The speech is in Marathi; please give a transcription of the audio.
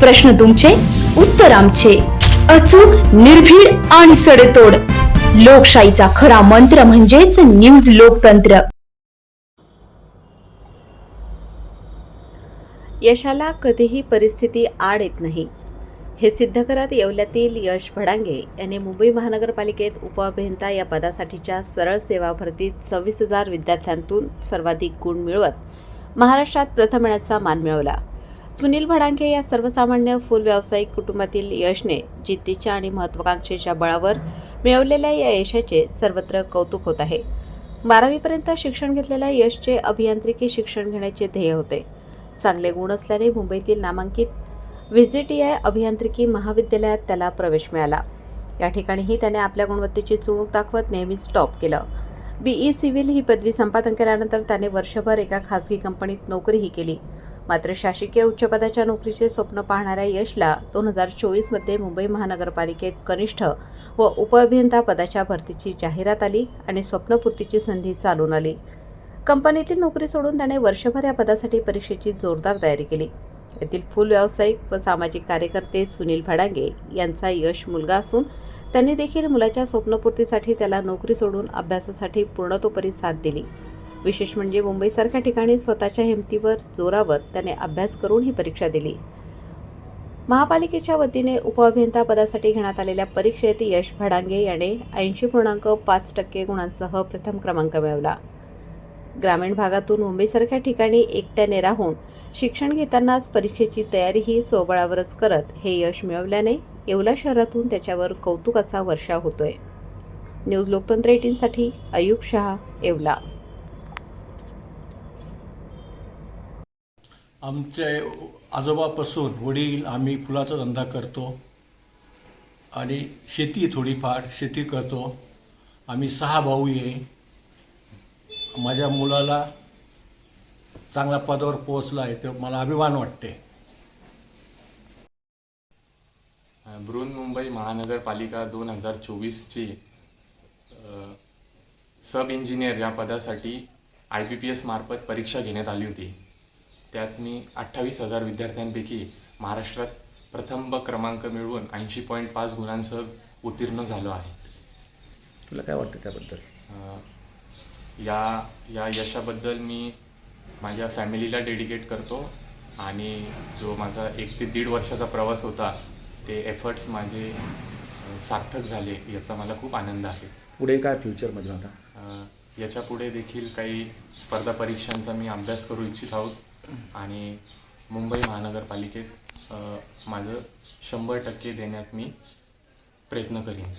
प्रश्न तुमचे उत्तर आमचे. अचूक निर्भीड आणि सडेतोड. लोकशाहीचा खरा मंत्र म्हणजेच न्यूज लोकतंत्र. यशाला कधीही परिस्थिती आड येत नाही. हे सिद्ध करत येवल्यातील यश भडांगे यांनी मुंबई महानगरपालिकेत उपअभियंता या पदासाठीच्या सरळ सेवा भरतीत सव्वीस हजार विद्यार्थ्यांतून सर्वाधिक गुण मिळवत महाराष्ट्रात प्रथम येण्याचा मान मिळवला. सुनील भडांके या सर्वसामान्य फुल व्यावसायिक कुटुंबातील यशने जिद्दीच्या आणि महत्त्वाकांक्षेच्या बळावर मिळवलेल्या या यशाचे सर्वत्र कौतुक होत आहे. बारावीपर्यंत शिक्षण घेतलेल्या यशचे अभियांत्रिकी शिक्षण घेण्याचे ध्येय होते. चांगले गुण असल्याने मुंबईतील नामांकित व्हिजिटीआय अभियांत्रिकी महाविद्यालयात त्याला प्रवेश मिळाला. या ठिकाणीही त्याने आपल्या गुणवत्तेची चुणूक दाखवत नेहमीच टॉप केलं. बीई सिव्हिल ही पदवी संपादन केल्यानंतर त्याने वर्षभर एका खासगी कंपनीत नोकरीही केली. मात्र शासकीय उच्चपदाच्या नोकरीचे स्वप्न पाहणाऱ्या यशला दोन हजार चोवीसमध्ये मुंबई महानगरपालिकेत कनिष्ठ व उपअभियंता पदाच्या भरतीची जाहिरात आली आणि स्वप्नपूर्तीची संधी चालून आली. कंपनीतील नोकरी सोडून त्याने वर्षभर या पदासाठी परीक्षेची जोरदार तयारी केली. येथील फुल व्यावसायिक व सामाजिक कार्यकर्ते सुनील भडांगे यांचा यश मुलगा असून त्यांनी देखील मुलाच्या स्वप्नपूर्तीसाठी त्याला नोकरी सोडून अभ्यासासाठी पूर्णतोपरी साथ दिली. विशेष म्हणजे मुंबईसारख्या ठिकाणी स्वतःच्या हिमतीवर जोरावर त्याने अभ्यास करून ही परीक्षा दिली. महापालिकेच्या वतीने उपअभियंता पदासाठी घेण्यात आलेल्या परीक्षेत यश भडांगे याने ऐंशी पूर्णांक पाच टक्के गुणांसह प्रथम क्रमांक मिळवला. ग्रामीण भागातून मुंबईसारख्या ठिकाणी एकट्याने राहून शिक्षण घेतानाच परीक्षेची तयारीही स्वबळावरच करत हे यश मिळवल्याने येवला शहरातून त्याच्यावर कौतुकाचा वर्षाव होतोय. न्यूज लोकतंत्र एटीनसाठी अयूब शहा येवला. आमचे आजोबापासून वडील आम्ही फुलाचा धंदा करतो आणि शेती थोडीफार शेती करतो. आम्ही सहा भाऊ आहे. माझ्या मुलाला चांगल्या पदावर पोहोचला आहे तर मला अभिमान वाटते. बृहन्मुंबई महानगरपालिका दोन हजार चोवीसची सब इंजिनियर या पदासाठी आय बी पी एस मार्फत परीक्षा घेण्यात आली होती. त्यात मी अठ्ठावीस हजार विद्यार्थ्यांपैकी महाराष्ट्रात प्रथम क्रमांक मिळवून ऐंशी पॉईंट पाच गुणांसह उत्तीर्ण झालो आहे. तुला काय वाटतं त्याबद्दल? या या यशाबद्दल मी माझ्या फॅमिलीला डेडिकेट करतो आणि जो माझा एक ते दीड वर्षाचा प्रवास होता ते एफर्ट्स माझे सार्थक झाले याचा मला खूप आनंद आहे. पुढे काय फ्युचरमध्ये आता? याच्यापुढे देखील काही स्पर्धा परीक्षांचा मी अभ्यास करू इच्छित आहोत. आणि मुंबई महानगरपालिकेत माझं शंभर टक्के देण्यात मी प्रयत्न करीन.